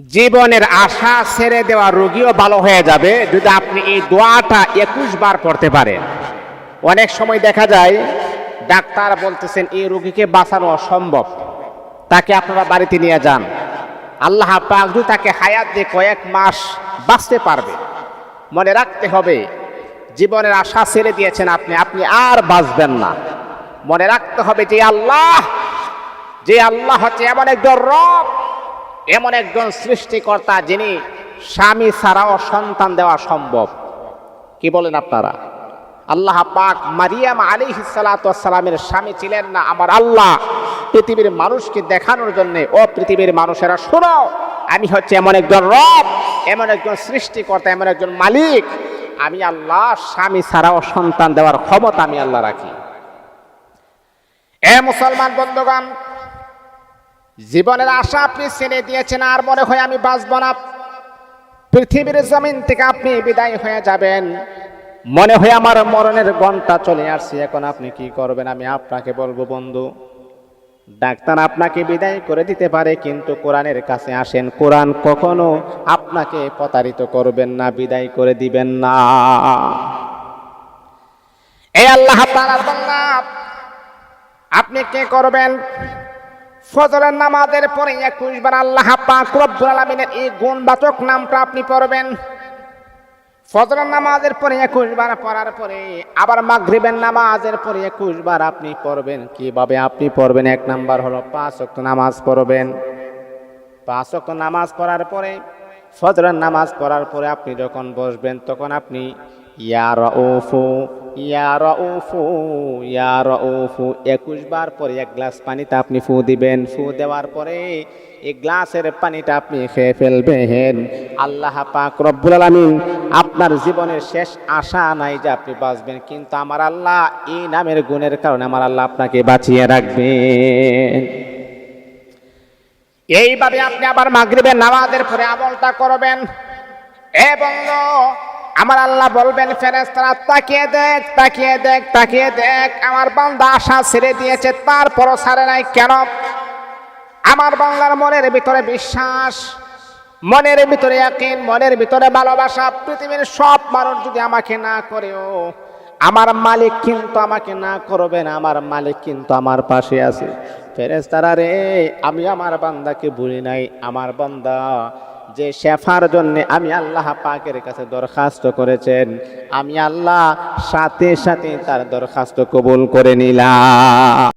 জীবনের আশা ছেড়ে দেওয়া রোগীও ভালো হয়ে যাবে যদি আপনি এই দোয়াটা একুশ বার পড়তে পারেন। অনেক সময় দেখা যায়, ডাক্তার বলতেছেন, এই রোগীকে বাঁচানো অসম্ভব। তাকে আপনারা বাড়িতে নিয়ে যান। আল্লাহ পাক তাকে হায়াত দিয়ে কয়েক মাস বাঁচতে পারবে। মনে রাখতে হবে, জীবনের আশা ছেড়ে দিয়েছেন আপনি আপনি আর বাঁচবেন না। মনে রাখতে হবে যে আল্লাহ যে আল্লাহ হচ্ছে এমন একজন রব। এমন একজন সৃষ্টিকর্তা যিনি স্বামী ছাড়াও সন্তান দেওয়া সম্ভব। কি বলেন আপনারা? আল্লাহ পাক মারিয়াম আলী সালামের স্বামী ছিলেন না আমার আল্লাহ। পৃথিবীর মানুষকে দেখানোর জন্য, ও পৃথিবীর মানুষেরা শোনো আমি হচ্ছে এমন একজন রব, এমন একজন সৃষ্টিকর্তা, এমন একজন মালিক। আমি আল্লাহ স্বামী ছাড়াও সন্তান দেওয়ার ক্ষমতা আমি আল্লাহ রাখি। এ মুসলমান বন্ধুগণ জীবনের আশা আপনি ছেড়ে দিয়েছেন, আর মনে হয় আমি বাঁচব না। পৃথিবীর জমিন থেকে আপনি বিদায় হয়ে যাবেন। মনে হয় আমার মরণের ঘণ্টা চলে আসছে, এখন আপনি কি করবেন আমি আপনাকে বলব, বন্ধু। ডাক্তার আপনাকে বিদায় করে দিতে পারে, কিন্তু কোরআনের কাছে আসেন, কোরআন কখনো আপনাকে প্রতারিত করবেন না, বিদায় করে দিবেন না। এই আল্লাহ আপনি কে করবেন? ফজরের নামাজের পরে একুশ বার আল্লাহ পাক রব্বুল আলামিনের এই গুণবাচক নামটা আপনি পড়বেন। ফজরের নামাজের পরে একুশ বার পড়ার পরে, আবার মাগরিবের নামাজের পরে একুশ বার আপনি পড়বেন। কীভাবে আপনি পড়বেন? এক নাম্বার হলো পাঁচ ওয়াক্ত নামাজ পড়বেন। পাঁচ ওয়াক্ত নামাজ পড়ার পরে, ফজরের নামাজ পড়ার পরে আপনি যখন বসবেন, তখন আপনি, ইয়া রউফু ইয়া রউফু, ইয়া একুশ বার পরে এক গ্লাস পানিতে আপনি ফু দিবেন। ফু দেওয়ার পরে এই গ্লাসের পানিটা আপনি খেয়ে ফেলবেন। আল্লাহ পাক রব্বুল আলামিন আপনার জীবনের শেষ আশা নাই যে আপনি বাঁচবেন, কিন্তু আমার আল্লাহ এই নামের গুণের কারণে আমার আল্লাহ আপনাকে বাঁচিয়ে রাখবেন। এইভাবে আপনি আবার মাগরিবের নামাজের পরে আমলটা করবেন। এবং আমার আল্লাহ বলবেন ফেরেস্তারা তাকিয়ে দেখ তাকিয়ে দেখ তাকিয়ে দেখ, আমার বান্দা আশা ছেড়ে দিয়েছে, তারপরও ছাড়ে নাই, কেন? আমার বাংলার মনের ভিতরে বিশ্বাস, মনের ভিতরে একদিন মনের ভিতরে ভালোবাসা, পৃথিবীর সব মানুষ যদি আমাকে না করেও, আমার মালিক কিন্তু আমাকে না করবেন আমার মালিক কিন্তু আমার পাশে আছে। ফেরেস্তারা রে, আমি আমার বান্দাকে ভুলি নাই, আমার বান্দা যে শেফার জন্যে আমি আল্লাহ পাকের কাছে দরখাস্ত করেছেন, আমি আল্লাহ সাথে সাথে তার দরখাস্ত কবুল করে নিলাম।